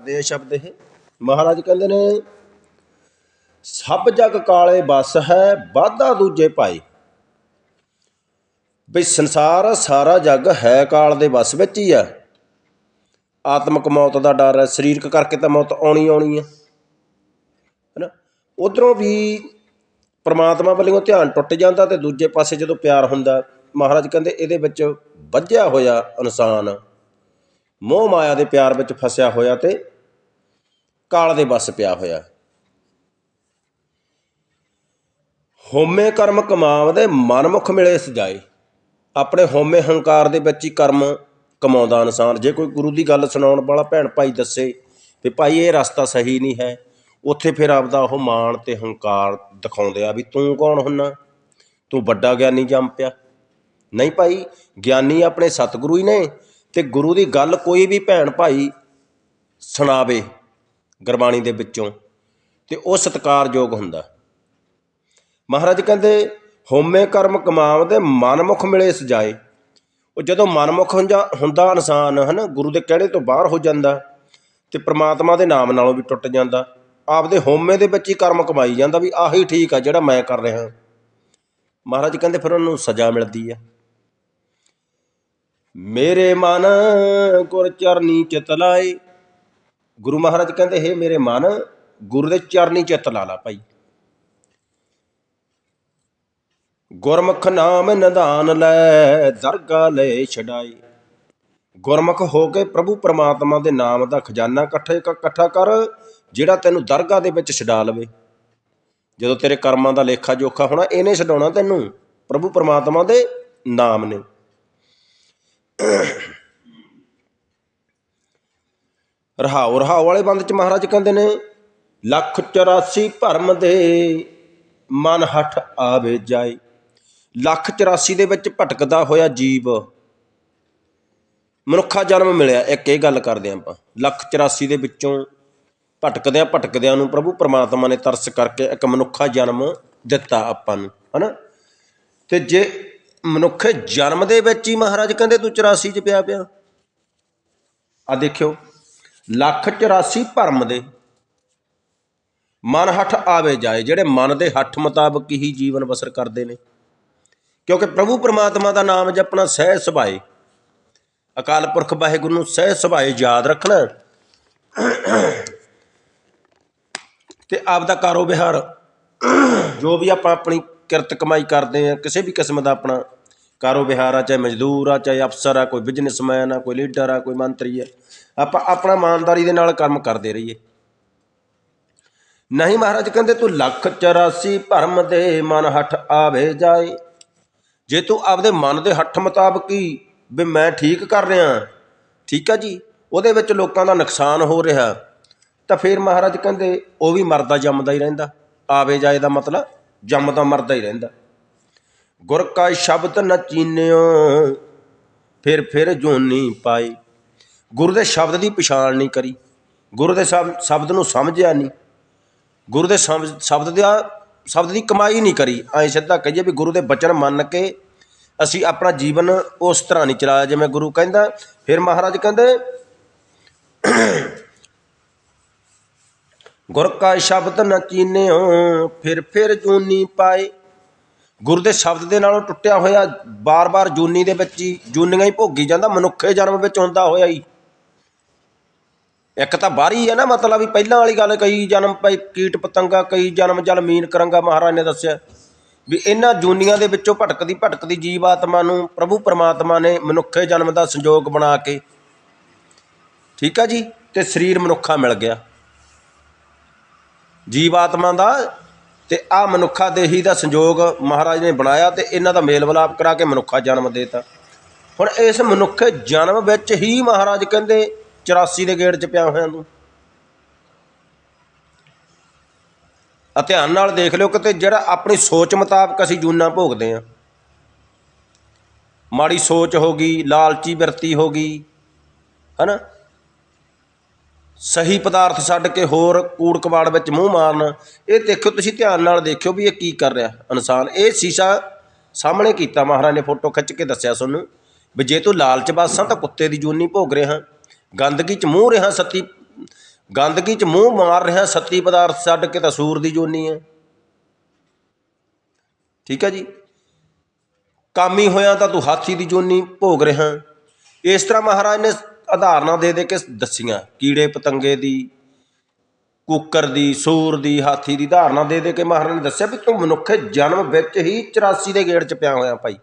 ਦੇ ਸ਼ਬਦ ਇਹ। ਮਹਾਰਾਜ ਕਹਿੰਦੇ ਨੇ, ਸਭ ਜਗ ਕਾਲੇ ਬਸ ਹੈ, ਵਾਧਾ ਦੂਜੇ ਭਾਈ। ਵੀ ਸੰਸਾਰ ਸਾਰਾ ਜਗ ਹੈ ਕਾਲ ਦੇ ਵਸ ਵਿੱਚ ਹੀ ਆ। ਆਤਮਿਕ ਮੌਤ ਦਾ ਡਰ ਹੈ, ਸਰੀਰਕ ਕਰਕੇ ਤਾਂ ਮੌਤ ਆਉਣੀ ਆਉਣੀ ਹੈ ਹੈਨਾ? ਉਧਰੋਂ ਵੀ ਪ੍ਰਮਾਤਮਾ ਵੱਲੋਂ ਧਿਆਨ ਟੁੱਟ ਜਾਂਦਾ ਤੇ ਦੂਜੇ ਪਾਸੇ ਜਦੋਂ ਪਿਆਰ ਹੁੰਦਾ, ਮਹਾਰਾਜ ਕਹਿੰਦੇ ਇਹਦੇ ਵਿੱਚ ਵੱਜਿਆ ਹੋਇਆ ਇਨਸਾਨ, ਮੋਹ ਮਾਇਆ ਦੇ ਪਿਆਰ ਵਿੱਚ ਫਸਿਆ ਹੋਇਆ ਤੇ ਕਾਲ ਦੇ ਵਸ ਪਿਆ ਹੋਇਆ। ਹੋਮੇ ਕਰਮ ਕਮਾਵਦੇ ਮਨਮੁਖ ਮਿਲੇ ਸਜਾਏ। ਆਪਣੇ ਹੋਮੇ ਹੰਕਾਰ ਦੇ ਵਿੱਚ ਹੀ ਕਰਮ ਕਮਾਉਂਦਾ ਇਨਸਾਨ। ਜੇ ਕੋਈ ਗੁਰੂ ਦੀ ਗੱਲ ਸੁਣਾਉਣ ਵਾਲਾ ਭੈਣ ਭਾਈ ਦੱਸੇ ਵੀ ਭਾਈ ਇਹ ਰਸਤਾ ਸਹੀ ਨਹੀਂ ਹੈ, ਉੱਥੇ ਫਿਰ ਆਪਦਾ ਉਹ ਮਾਣ ਤੇ ਹੰਕਾਰ ਦਿਖਾਉਂਦੇ ਆ ਵੀ ਤੂੰ ਕੌਣ ਹੁੰਨਾ? ਤੂੰ ਵੱਡਾ ਗਿਆਨੀ ਜੰਮ ਪਿਆ। ਨਹੀਂ ਭਾਈ, ਗਿਆਨੀ ਆਪਣੇ ਸਤਿਗੁਰੂ ਹੀ ਨੇ ਤੇ ਗੁਰੂ ਦੀ ਗੱਲ ਕੋਈ ਵੀ ਭੈਣ ਭਾਈ ਸੁਣਾਵੇ। ਗੁਰਬਾਣੀ ਦੇ ਵਿੱਚੋਂ ਤੇ ਉਹ ਸਤਿਕਾਰਯੋਗ ਹੁੰਦਾ। ਮਹਾਰਾਜ ਕਹਿੰਦੇ ਹੋਮੇ ਕਰਮ ਕਮਾਵ ਕਮਾਵਦੇ ਮਨਮੁਖ ਮਿਲੇ ਸਜਾਏ ਉਹ ਜਦੋਂ ਮਨਮੁਖ ਹੁੰਦਾ ਹੁੰਦਾ ਇਨਸਾਨ, ਹਨਾ, ਗੁਰੂ ਦੇ ਕਹਿਣੇ ਤੋਂ ਬਾਹਰ ਹੋ ਜਾਂਦਾ ਤੇ ਪ੍ਰਮਾਤਮਾ ਦੇ ਨਾਮ ਨਾਲੋਂ ਵੀ ਟੁੱਟ ਜਾਂਦਾ। ਆਪਦੇ ਹੋਮੇ ਦੇ ਵਿੱਚ ਹੀ ਕਰਮ ਕਮਾਈ ਜਾਂਦਾ ਵੀ ਆਹੀ ਠੀਕ ਆ ਜਿਹੜਾ ਮੈਂ ਕਰ ਰਿਹਾ। ਮਹਾਰਾਜ ਕਹਿੰਦੇ ਫਿਰ ਉਹਨੂੰ ਸਜ਼ਾ ਮਿਲਦੀ ਆ। ਮੇਰੇ ਮਨ ਗੁਰ ਚਰਨੀ ਚਿਤ ਲਾਏ ਗੁਰੂ ਮਹਾਰਾਜ ਕਹਿੰਦੇ, ਹੇ ਮੇਰੇ ਮਨ, ਗੁਰੂ ਦੇ ਚਰਨੀ ਚਿਤ ਲਾ ਲਾ ਭਾਈ। ਗੁਰਮੁਖ ਨਾਮ ਨਿਧਾਨ ਲੈ, ਦਰਗਾ ਲੈ ਛਡਾਈ। ਗੁਰਮੁਖ ਹੋ ਕੇ ਪ੍ਰਭੂ ਪਰਮਾਤਮਾ ਦੇ ਨਾਮ ਦਾ ਖਜ਼ਾਨਾ ਇਕੱਠੇ ਇਕੱਠਾ ਕਰ, ਜਿਹੜਾ ਤੈਨੂੰ ਦਰਗਾਹ ਦੇ ਵਿੱਚ ਛਡਾ ਲਵੇ। ਜਦੋਂ ਤੇਰੇ ਕਰਮਾਂ ਦਾ ਲੇਖਾ ਜੋਖਾ ਹੋਣਾ, ਇਹਨੇ ਛਡਾਉਣਾ ਤੈਨੂੰ, ਪ੍ਰਭੂ ਪਰਮਾਤਮਾ ਦੇ ਨਾਮ ਨੇ। ਰਹਾਉ ਰਹਾਉ ਵਾਲੇ ਬੰਦ ਚ ਮਹਾਰਾਜ ਕਹਿੰਦੇ ਨੇ, ਲੱਖ 84 ਭਰਮ ਦੇ ਮਨ ਹਠ ਆਵੇ ਜਾਏ। ਲੱਖ 84 ਦੇ ਵਿੱਚ ਭਟਕਦਾ ਹੋਇਆ ਜੀਵ, ਮਨੁੱਖਾ ਜਨਮ ਮਿਲਿਆ। ਇੱਕ ਇਹ ਗੱਲ ਕਰਦੇ ਹਾਂ ਆਪਾਂ। ਲੱਖ 84 ਦੇ ਵਿੱਚੋਂ ਭਟਕਦਿਆਂ ਭਟਕਦਿਆਂ ਨੂੰ ਪ੍ਰਭੂ ਪਰਮਾਤਮਾ ਨੇ ਤਰਸ ਕਰਕੇ ਇੱਕ ਮਨੁੱਖਾ ਜਨਮ ਦਿੱਤਾ ਆਪਾਂ ਨੂੰ, ਹਨਾ? ਤੇ ਜੇ ਮਨੁੱਖ ਜਨਮ ਦੇ ਵਿੱਚ ਹੀ ਮਹਾਰਾਜ ਕਹਿੰਦੇ ਤੂੰ 84 ਚ ਪਿਆ ਪਿਆ ਆ ਦੇਖਿਓ। ਲੱਖ 84 ਭਰਮ ਦੇ ਮਨ ਹੱਠ ਆਵੇ ਜਾਏ, ਜਿਹੜੇ ਮਨ ਦੇ ਹੱਠ ਮੁਤਾਬਕ ਹੀ ਜੀਵਨ ਬਸਰ ਕਰਦੇ ਨੇ। ਕਿਉਂਕਿ ਪ੍ਰਭੂ ਪਰਮਾਤਮਾ ਦਾ ਨਾਮ ਜਪਣਾ ਸਹਿ ਸੁਭਾਏ। ਅਕਾਲ ਪੁਰਖ ਵਾਹਿਗੁਰੂ ਨੂੰ ਸਹਿ ਸੁਭਾਏ ਯਾਦ ਰੱਖਣਾ। ਤੇ ਆਪ ਦਾ ਕਾਰੋ ਵਿਹਾਰ ਜੋ ਵੀ ਆਪਾਂ ਆਪਣੀ ਕਿਰਤ ਕਮਾਈ ਕਰਦੇ ਆ ਕਿਸੇ ਵੀ ਕਿਸਮ ਦਾ ਆਪਣਾ ਕਾਰੋ ਵਿਹਾਰ ਆ, ਚਾਹੇ ਮਜ਼ਦੂਰ ਆ, ਚਾਹੇ ਅਫਸਰ ਆ, ਕੋਈ ਬਿਜ਼ਨਸਮੈਨ ਆ, ਕੋਈ ਲੀਡਰ ਆ, ਕੋਈ ਮੰਤਰੀ ਆ, ਆਪਾਂ ਆਪਣਾ ਇਮਾਨਦਾਰੀ ਦੇ ਨਾਲ ਕੰਮ ਕਰਦੇ ਰਹੀਏ। ਨਹੀਂ ਮਹਾਰਾਜ, ਕਹਿੰਦੇ ਤੂੰ ਲੱਖ 84 ਭਰਮ ਦੇ ਮਨ ਹੱਠ ਆਵੇ ਜਾਏ। ਜੇ ਤੂੰ ਆਪਦੇ ਮਨ ਦੇ ਹੱਠ ਮੁਤਾਬਕ ਹੀ ਵੀ ਮੈਂ ਠੀਕ ਕਰ ਰਿਹਾ, ਠੀਕ ਆ ਜੀ, ਉਹਦੇ ਵਿੱਚ ਲੋਕਾਂ ਦਾ ਨੁਕਸਾਨ ਹੋ ਰਿਹਾ, ਤਾਂ ਫਿਰ ਮਹਾਰਾਜ ਕਹਿੰਦੇ, ਉਹ ਵੀ ਮਰਦਾ ਜੰਮਦਾ ਹੀ ਰਹਿੰਦਾ। ਆਵੇ ਜਾਏ ਦਾ ਮਤਲਬ, ਜੰਮਦਾ ਮਰਦਾ ਹੀ ਰਹਿੰਦਾ। ਗੁਰ ਕਾ ਸ਼ਬਦ ਨ ਚੀਨਿਓ, ਫਿਰ ਫਿਰ ਜੋਨੀ ਪਾਈ। ਗੁਰੂ ਦੇ ਸ਼ਬਦ ਦੀ ਪਛਾਣ ਨਹੀਂ ਕਰੀ। ਗੁਰੂ ਦੇ ਸ਼ਬ- ਸ਼ਬਦ ਨੂੰ ਸਮਝਿਆ ਨਹੀਂ। ਗੁਰੂ ਦੇ ਸ਼ਬ- ਸ਼ਬਦ ਦਾ, ਸ਼ਬਦ ਦੀ ਕਮਾਈ ਨਹੀਂ ਕਰੀ। ਐ ਸਿੱਧਾ ਕਹੀਏ ਵੀ ਗੁਰੂ ਦੇ ਬਚਨ ਮੰਨ ਕੇ ਅਸੀਂ ਆਪਣਾ ਜੀਵਨ ਉਸ ਤਰ੍ਹਾਂ ਨਹੀਂ ਚਲਾਇਆ ਜਿਵੇਂ ਗੁਰੂ ਕਹਿੰਦਾ। ਫਿਰ ਮਹਾਰਾਜ ਕਹਿੰਦੇ, ਗੁਰ ਕਾ ਸ਼ਬਦ ਨ ਚੀਨਿਓ, ਫਿਰ ਫਿਰ ਜੂਨੀ ਪਾਏ ਗੁਰੂ ਦੇ ਸ਼ਬਦ ਦੇ ਨਾਲੋਂ ਟੁੱਟਿਆ ਹੋਇਆ ਬਾਰ-ਬਾਰ ਜੂਨੀ ਦੇ ਵਿੱਚ ਹੀ, ਜੂਨੀਆਂ ਹੀ ਭੋਗੀ ਜਾਂਦਾ, ਮਨੁੱਖੇ ਜਨਮ ਵਿੱਚ ਹੁੰਦਾ ਹੋਇਆ ਹੀ। ਇੱਕ ਤਾਂ ਬਾਹਰੀ ਹੈ ਨਾ, ਮਤਲਬ ਵੀ ਪਹਿਲਾਂ ਵਾਲੀ ਗੱਲ ਕਈ ਜਨਮ ਭਾਈ ਕੀਟ ਪਤੰਗਾ ਕਈ ਜਨਮ ਜਲ ਮੀਨ ਕਰੰਗਾ, ਮਹਾਰਾਜ ਨੇ ਦੱਸਿਆ। ਵੀ ਇਹਨਾਂ ਜੂਨੀਆਂ ਦੇ ਵਿੱਚੋਂ ਭਟਕਦੀ ਭਟਕਦੀ ਜੀਵ ਆਤਮਾ ਨੂੰ ਪ੍ਰਭੂ ਪਰਮਾਤਮਾ ਨੇ ਮਨੁੱਖੇ ਜਨਮ ਦਾ ਸੰਯੋਗ ਬਣਾ ਕੇ, ਠੀਕ ਆ ਜੀ, ਤੇ ਸਰੀਰ ਮਨੁੱਖਾ ਮਿਲ ਗਿਆ। ਜੀਵ ਆਤਮਾ ਦਾ ਆ ਮਨੁੱਖਾ ਦੇਹੀ ਦਾ ਸੰਯੋਗ ਮਹਾਰਾਜ ਨੇ ਬਣਾਇਆ ਤੇ ਇਹਨਾਂ ਦਾ ਮੇਲ ਮਿਲਾਪ ਕਰਾ ਕੇ ਮਨੁੱਖਾ ਜਨਮ ਦੇਤਾ। ਹੁਣ ਇਸ ਮਨੁੱਖ ਜਨਮ ਵਿੱਚ ਹੀ ਮਹਾਰਾਜ ਕਹਿੰਦੇ 84 ਦੇ ਗੇੜ ਚ ਪਿਆ ਹੋਇਆ ਨੂੰ ਧਿਆਨ ਨਾਲ ਦੇਖ ਲਿਓ ਕਿਤੇ ਜਿਹੜਾ ਆਪਣੀ ਸੋਚ ਮੁਤਾਬਕ ਅਸੀਂ ਜੂਨਾ ਭੋਗਦੇ ਆ ਮਾੜੀ ਸੋਚ ਹੋ ਗਈ, ਲਾਲਚੀ ਬਿਰਤੀ ਹੋ ਗਈ, ਹਨਾ? ਸਹੀ ਪਦਾਰਥ ਛੱਡ ਕੇ ਹੋਰ ਕੂੜ ਕਬਾੜ ਵਿੱਚ ਮੂੰਹ ਮਾਰਨ, ਇਹ ਦੇਖਿਓ ਤੁਸੀਂ ਧਿਆਨ ਨਾਲ ਦੇਖਿਓ ਵੀ ਇਹ ਕੀ ਕਰ ਰਿਹਾ ਇਨਸਾਨ। ਇਹ ਸ਼ੀਸ਼ਾ ਸਾਹਮਣੇ ਕੀਤਾ, ਮਹਾਰਾਜ ਨੇ ਫੋਟੋ ਖਿੱਚ ਕੇ ਦੱਸਿਆ ਤੁਹਾਨੂੰ ਵੀ ਜੇ ਤੂੰ ਲਾਲਚ ਬਾਸਾਂ ਤਾਂ ਕੁੱਤੇ ਦੀ ਜੂਨੀ ਭੋਗ ਰਿਹਾ। ਗੰਦਗੀ ਚ ਮੂੰਹ ਰਿਹਾ, ਸੱਤੀ, ਗੰਦਗੀ 'ਚ ਮੂੰਹ ਮਾਰ ਰਿਹਾ, ਸੱਤੀ ਪਦਾਰਥ ਛੱਡ ਕੇ ਤਾਂ ਸੂਰ ਦੀ ਜੋਨੀ ਹੈ। ਠੀਕ ਹੈ ਜੀ? ਕਾਮੀ ਹੋਇਆ ਤਾਂ ਤੂੰ ਹਾਥੀ ਦੀ ਜੂਨੀ ਭੋਗ ਰਿਹਾ। ਇਸ ਤਰ੍ਹਾਂ ਮਹਾਰਾਜ ਨੇ ਉਦਾਹਰਨਾਂ ਦੇ ਦੇ ਕੇ ਦੱਸੀਆਂ, ਕੀੜੇ ਪਤੰਗੇ ਦੀ, ਕੁੱਕਰ ਦੀ, ਸੂਰ ਦੀ, ਹਾਥੀ ਦੀ ਧਾਰਨਾ ਦੇ ਦੇ ਕੇ ਮਹਾਰਾਜ ਨੇ ਦੱਸਿਆ ਵੀ ਤੂੰ ਮਨੁੱਖ ਜਨਮ ਵਿੱਚ ਹੀ 84 ਦੇ ਗੇੜ 'ਚ ਪਿਆ ਹੋਇਆ ਭਾਈ।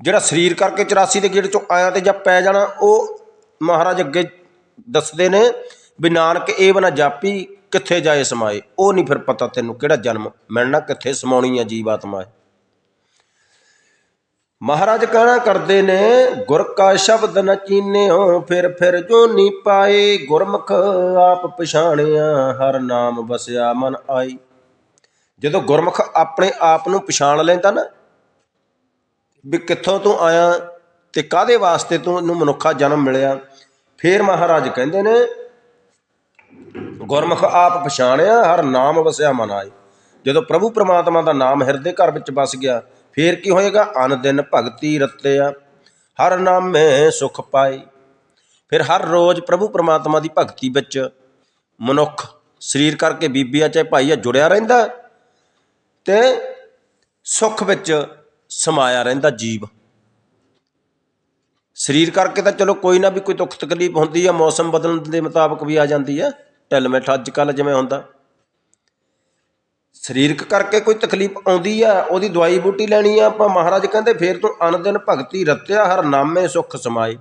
ਜਿਹੜਾ ਸਰੀਰ ਕਰਕੇ 84 ਦੇ ਗੇੜ 'ਚੋਂ ਆਇਆ ਤੇ ਜਦ ਪੈ ਜਾਣਾ, ਉਹ ਮਹਾਰਾਜ ਅੱਗੇ ਦੱਸਦੇ ਨੇ ਵੀ ਨਾਨਕ ਇਹ ਬਣਾ ਜਾਪੀ ਕਿੱਥੇ ਜਾਏ ਸਮਾਏ, ਉਹ ਨਹੀਂ ਫਿਰ ਪਤਾ ਤੈਨੂੰ ਕਿਹੜਾ ਜਨਮ ਮਿਲਣਾ, ਕਿੱਥੇ ਸਮਾਉਣੀ ਹੈ ਜੀਵਾਤਮਾ ਮਹਾਰਾਜ ਕਹਿਣਾ ਕਰਦੇ ਨੇ, ਗੁਰ ਕਾ ਸ਼ਬਦ ਨ ਚੀਨਿਓ, ਫਿਰ ਫਿਰ ਜੋ ਪਾਏ, ਗੁਰਮੁਖ ਆਪ ਪਛਾਣਿਆ, ਹਰ ਨਾਮ ਵਸਿਆ ਮਨ ਆਈ। ਜਦੋਂ ਗੁਰਮੁਖ ਆਪਣੇ ਆਪ ਨੂੰ ਪਛਾਣ ਲੈਂਦਾ ਨਾ, ਵੀ ਕਿੱਥੋਂ ਤੂੰ ਆਇਆ ਤੇ ਕਾਦੇ ਵਾਸਤੇ ਤੂੰ ਨੂੰ ਮਨੁੱਖਾ ਜਨਮ ਮਿਲਿਆ, ਫੇਰ ਮਹਾਰਾਜ ਕਹਿੰਦੇ ਨੇ, ਗੁਰਮੁਖ ਆਪ ਪਛਾਣਿਆ, ਹਰ ਨਾਮ ਵਸਿਆ ਮਨ ਆਏ ਜਦੋਂ ਪ੍ਰਭੂ ਪ੍ਰਮਾਤਮਾ ਦਾ ਨਾਮ ਹਿਰਦੇ ਘਰ ਵਿੱਚ ਵਸ ਗਿਆ ਫੇਰ ਕੀ ਹੋਏਗਾ? ਅਨ ਦਿਨ ਭਗਤੀ ਰਤਿਆ। ਹਰ ਨਾਮੇ ਸੁਖ ਪਾਈ ਫਿਰ ਹਰ ਰੋਜ਼ ਪ੍ਰਭੂ ਪਰਮਾਤਮਾ ਦੀ ਭਗਤੀ ਵਿੱਚ ਮਨੁੱਖ ਸਰੀਰ ਕਰਕੇ ਬੀਬੀਆਂ ਚਾਹੇ ਭਾਈ ਆ ਜੁੜਿਆ ਰਹਿੰਦਾ ਤੇ ਸੁਖ ਵਿੱਚ ਸਮਾਇਆ ਰਹਿੰਦਾ ਜੀਵ। ਸਰੀਰ ਕਰਕੇ ਤਾਂ ਚਲੋ ਕੋਈ ਨਾ ਵੀ ਕੋਈ ਦੁੱਖ ਤਕਲੀਫ ਹੁੰਦੀ ਆ, ਮੌਸਮ ਬਦਲਣ ਦੇ ਮੁਤਾਬਕ ਵੀ ਆ ਜਾਂਦੀ ਆ। ਢਿੱਲ ਮਿੱਠ ਅੱਜ ਕੱਲ ਜਿਵੇਂ ਹੁੰਦਾ। ਸਰੀਰਕ ਕਰਕੇ ਕੋਈ ਤਕਲੀਫ ਆਉਂਦੀ ਆ, ਉਹਦੀ ਦਵਾਈ ਬੂਟੀ ਲੈਣੀ ਆ, ਆਪਾਂ ਮਹਾਰਾਜ ਕਹਿੰਦੇ ਫੇਰ ਤੂੰ ਅਨ ਦਿਨ ਭਗਤੀ ਰਤਿਆ ਹਰ ਨਾਮੇ ਸੁਖ ਸਮਾਏ।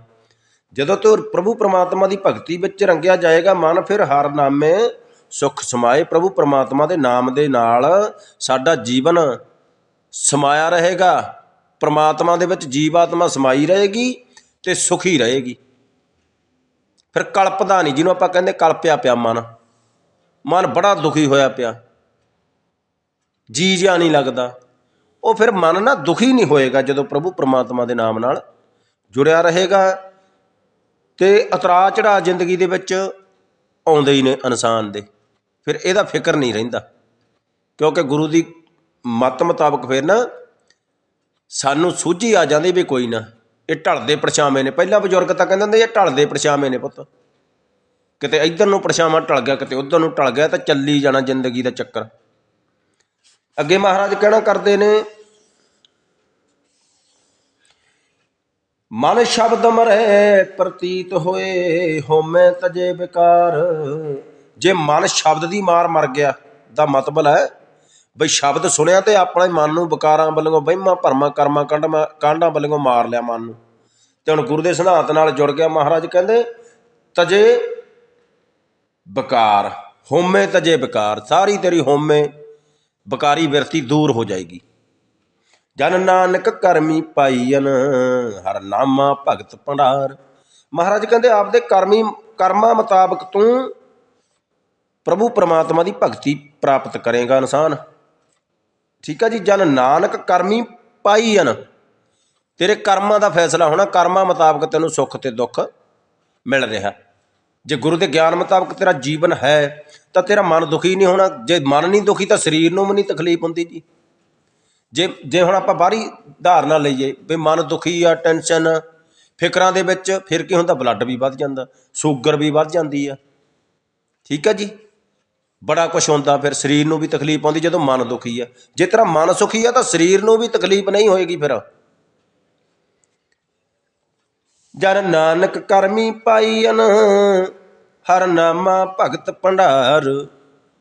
ਜਦੋਂ ਤੂੰ ਪ੍ਰਭੂ ਪਰਮਾਤਮਾ ਦੀ ਭਗਤੀ ਵਿੱਚ ਰੰਗਿਆ ਜਾਏਗਾ, ਮਨ ਫਿਰ ਹਰ ਨਾਮੇ ਸੁਖ ਸਮਾਏ। ਪ੍ਰਭੂ ਪਰਮਾਤਮਾ ਦੇ ਨਾਮ ਦੇ ਨਾਲ ਸਾਡਾ ਜੀਵਨ ਸਮਾਇਆ ਰਹੇਗਾ। ਪਰਮਾਤਮਾ ਦੇ ਵਿੱਚ ਜੀਵਾਤਮਾ ਸਮਾਈ ਰਹੇਗੀ ਤੇ ਸੁਖੀ ਰਹੇਗੀ। ਫਿਰ ਕਲਪਦਾ ਨਹੀਂ, ਜਿਹਨੂੰ ਆਪਾਂ ਕਹਿੰਦੇ ਕਲਪਿਆ ਪਿਆ ਮਨ। ਮਨ ਬੜਾ ਦੁਖੀ ਹੋਇਆ ਪਿਆ। ਜੀ ਜਿਆ ਨਹੀਂ ਲੱਗਦਾ। ਉਹ ਫਿਰ ਮਨ ਨਾ ਦੁਖੀ ਨਹੀਂ ਹੋਏਗਾ ਜਦੋਂ ਪ੍ਰਭੂ ਪਰਮਾਤਮਾ ਦੇ ਨਾਮ ਨਾਲ ਜੁੜਿਆ ਰਹੇਗਾ ਤੇ ਉਤਰਾ ਚੜਾ ਜ਼ਿੰਦਗੀ ਦੇ ਵਿੱਚ ਆਉਂਦੇ ਹੀ ਨੇ ਇਨਸਾਨ ਦੇ। ਫਿਰ ਇਹਦਾ ਫਿਕਰ ਨਹੀਂ ਰਹਿੰਦਾ। ਕਿਉਂਕਿ ਗੁਰੂ ਦੀ ਮਤ ਮੁਤਾਬਕ ਫਿਰ ਨਾ ਸਾਨੂੰ ਸੂਝੀ ਆ ਜਾਂਦੀ ਵੀ ਕੋਈ ਨਾ, ਇਹ ਢਲਦੇ ਪਰਛਾਵੇਂ ਨੇ। ਪਹਿਲਾਂ ਬਜ਼ੁਰਗ ਤਾਂ ਕਹਿੰਦੇ ਹੁੰਦੇ ਇਹ ਢਲਦੇ ਪਰਛਾਵੇਂ ਨੇ ਪੁੱਤ। ਕਿਤੇ ਇੱਧਰ ਨੂੰ ਪਰਛਾਵਾਂ ਢਲ ਗਿਆ, ਕਿਤੇ ਉੱਧਰ ਨੂੰ ਢਲ ਗਿਆ, ਤਾਂ ਚੱਲੀ ਜਾਣਾ ਜ਼ਿੰਦਗੀ ਦਾ ਚੱਕਰ। ਅੱਗੇ ਮਹਾਰਾਜ ਕਹਿਣਾ ਕਰਦੇ ਨੇ? ਮਨ ਸ਼ਬਦ ਮਰੇ ਪ੍ਰਤੀਤ ਹੋਏ ਹੋਮੇ ਤਜੇ ਵਿਕਾਰ। ਜੇ ਮਨ ਸ਼ਬਦ ਦੀ ਮਾਰ ਮਰ ਗਿਆ ਦਾ ਮਤਲਬ ਹੈ ਬਈ ਸ਼ਬਦ ਸੁਣਿਆ ਤੇ ਆਪਣੇ ਮਨ ਨੂੰ ਵਿਕਾਰਾਂ ਵੱਲੋਂ ਵਹਿਮਾਂ ਭਰਮਾਂ ਕਰਮਾਂ ਕਾਂਡਾਂ ਕਾਂਡਾਂ ਵੱਲੋਂ ਮਾਰ ਲਿਆ ਮਨ ਨੂੰ। ਤੇ ਹੁਣ ਗੁਰੂ ਦੇ ਸਿਧਾਂਤ ਨਾਲ ਜੁੜ ਗਿਆ ਮਹਾਰਾਜ ਕਹਿੰਦੇ, ਤਜੇ ਵਿਕਾਰ ਹੋਮੇ ਤਜੇ ਵਿਕਾਰ, ਸਾਰੀ ਤੇਰੀ ਹੋਮੇ ਬਕਾਰੀ ਵਿਰਤੀ ਦੂਰ ਹੋ ਜਾਏਗੀ। ਜਨ ਨਾਨਕ ਕਰਮੀ ਪਾਈਨ ਹਰ ਨਾਮਾ ਭਗਤ ਭੰਡਾਰ। ਮਹਾਰਾਜ ਕਹਿੰਦੇ, ਆਪਦੇ ਕਰਮੀ, ਕਰਮਾਂ ਮੁਤਾਬਕ ਤੂੰ ਪ੍ਰਭੂ ਪਰਮਾਤਮਾ ਦੀ ਭਗਤੀ ਪ੍ਰਾਪਤ ਕਰੇਗਾ ਇਨਸਾਨ। ਠੀਕ ਆ ਜੀ, ਜਨ ਨਾਨਕ ਕਰਮੀ ਪਾਈਨ ਤੇਰੇ ਕਰਮਾਂ ਦਾ ਫੈਸਲਾ ਹੋਣਾ, ਕਰਮਾਂ ਮੁਤਾਬਕ ਤੈਨੂੰ ਸੁੱਖ ਤੇ ਦੁੱਖ ਮਿਲ ਰਿਹਾ। ਜੇ ਗੁਰੂ ਦੇ ਗਿਆਨ ਮੁਤਾਬਕ ਤੇਰਾ ਜੀਵਨ ਹੈ ਤਾਂ ਤੇਰਾ ਮਨ ਦੁਖੀ ਨਹੀਂ ਹੋਣਾ। ਜੇ ਮਨ ਨਹੀਂ ਦੁਖੀ ਤਾਂ ਸਰੀਰ ਨੂੰ ਵੀ ਨਹੀਂ ਤਕਲੀਫ ਹੁੰਦੀ ਜੀ। ਜੇ ਜੇ ਹੁਣ ਆਪਾਂ ਬਾਹਰੀ ਧਾਰਨਾ ਲਈਏ, ਵੀ ਮਨ ਦੁਖੀ ਆ, ਟੈਨਸ਼ਨ, ਫਿਕਰਾਂ ਦੇ ਵਿੱਚ, ਫਿਰ ਕੀ ਹੁੰਦਾ? ਬਲੱਡ ਵੀ ਵੱਧ ਜਾਂਦਾ, ਸ਼ੂਗਰ ਵੀ ਵੱਧ ਜਾਂਦੀ ਆ। ਠੀਕ ਆ ਜੀ? ਬੜਾ ਕੁਝ ਹੁੰਦਾ, ਫਿਰ ਸਰੀਰ ਨੂੰ ਵੀ ਤਕਲੀਫ ਆਉਂਦੀ ਜਦੋਂ ਮਨ ਦੁਖੀ ਆ। ਜੇ ਤੇਰਾ ਮਨ ਸੁਖੀ ਆ ਤਾਂ ਸਰੀਰ ਨੂੰ ਵੀ ਤਕਲੀਫ ਨਹੀਂ ਹੋਏਗੀ ਫਿਰ। ਜਨ ਨਾਨਕ ਕਰਮੀ ਪਾਈਨ ਹਰ ਨਾਮਾ ਭਗਤ ਭੰਡਾਰ।